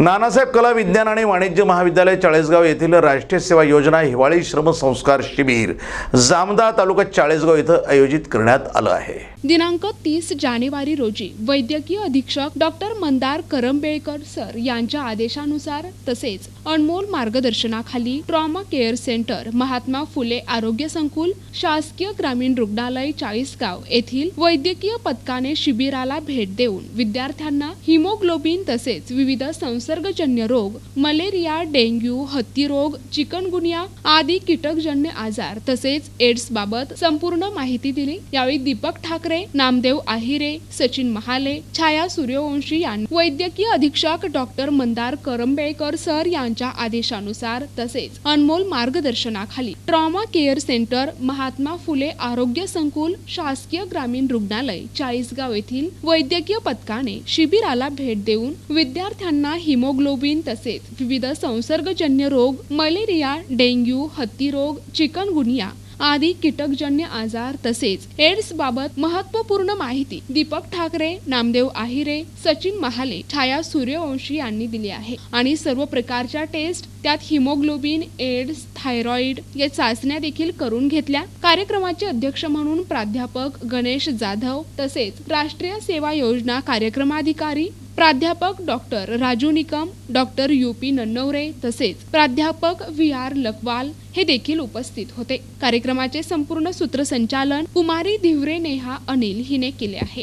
नानासाहेब कला विज्ञान आणि वाणिज्य महाविद्यालय चाळीसगाव येथील राष्ट्रीय सेवा योजना हिवाळी श्रम संस्कार शिबिर जामदा तालुका चाळीसगाव इथं आयोजित करण्यात आलं आहे. दिनांक तीस जानेवारी रोजी वैद्यकीय अधीक्षक डॉक्टर मंदार करंबेळकर सर यांच्या आदेशानुसार तसेच अनमोल मार्गदर्शनाखाली trauma care centre Mahatma Phule आरोग्य संकुल शासकीय ग्रामीण रुग्णालय चाळीसगाव येथील वैद्यकीय पथकाने शिबिराला भेट देऊन विद्यार्थ्यांना हिमोग्लोबिन तसेच विविध संसर्गजन्य रोग मलेरिया डेंग्यू हत्तीरोग चिकनगुनिया आदी कीटकजन्य आजार तसेच एड्स बाबत संपूर्ण माहिती दिली. यावेळी दीपक ठाकरे नामदेव आहिरे सचिन महाले छाया सूर्यवंशी यांनी वैद्यकीय अधीक्षक डॉक्टर मंदार करंबेळकर सर यांच्या आदेशानुसार तसेच अनमोल मार्गदर्शनाखाली trauma care centre Mahatma Phule आरोग्य संकुल शासकीय ग्रामीण रुग्णालय चाळीसगाव येथील वैद्यकीय पथकाने शिबिराला भेट देऊन विद्यार्थ्यांना हिमोग्लोबिन तसेच विविध संसर्गजन्य रोग मलेरिया डेंग्यू हत्तीरोग चिकनगुनिया आदी कीटकजन्य आजार तसेच एड्स बाबत महत्त्वपूर्ण माहिती दीपक ठाकरे नामदेव आहिरे सचिन महाले छाया सूर्यवंशी यांनी दिली आहे. आणि सर्व प्रकारच्या टेस्ट त्यात हिमोग्लोबिन एड्स थायरॉइड या चाचण्या देखील करून घेतल्या. कार्यक्रमाचे अध्यक्ष म्हणून प्राध्यापक गणेश जाधव तसेच राष्ट्रीय सेवा योजना कार्यक्रमाधिकारी प्राध्यापक doctor Raju Nikam doctor U P Nannaware तसेच प्राध्यापक व्ही आर लकवाल हे देखील उपस्थित होते. कार्यक्रमाचे संपूर्ण सूत्रसंचालन कुमारी धिवरे नेहा अनिल हिने केले आहे.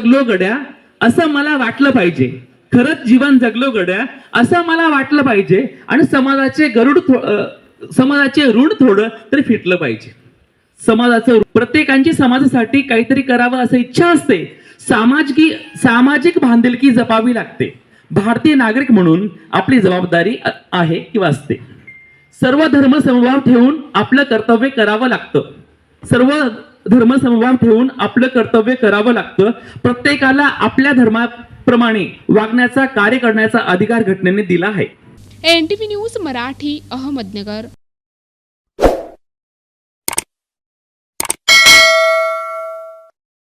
जगलो गड्या असं मला वाटलं पाहिजे. खरंच जीवन जगलो गड्या असं मला वाटलं पाहिजे. आणि समाजाचे गरुड थो- समाजाचे ऋण थोडं तरी फिटलं पाहिजे. समाजाचं प्रत्येकांची समाजासाठी काहीतरी करावं असं इच्छा असते सामाजिक सामाजिक बांधिलकी जपावी लागते. भारतीय नागरिक म्हणून आपली जबाबदारी आहे किंवा असते. सर्व धर्म समभाव ठेवून आपलं कर्तव्य करावं लागतं. सर्व धर्म समभाव ठेवून आपलं कर्तव्य करावं लागतं. प्रत्येकाला आपल्या धर्माप्रमाणे वागण्याचा कार्य करण्याचा अधिकार घटनेने दिला आहे. NTV news Marathi Ahmednagar.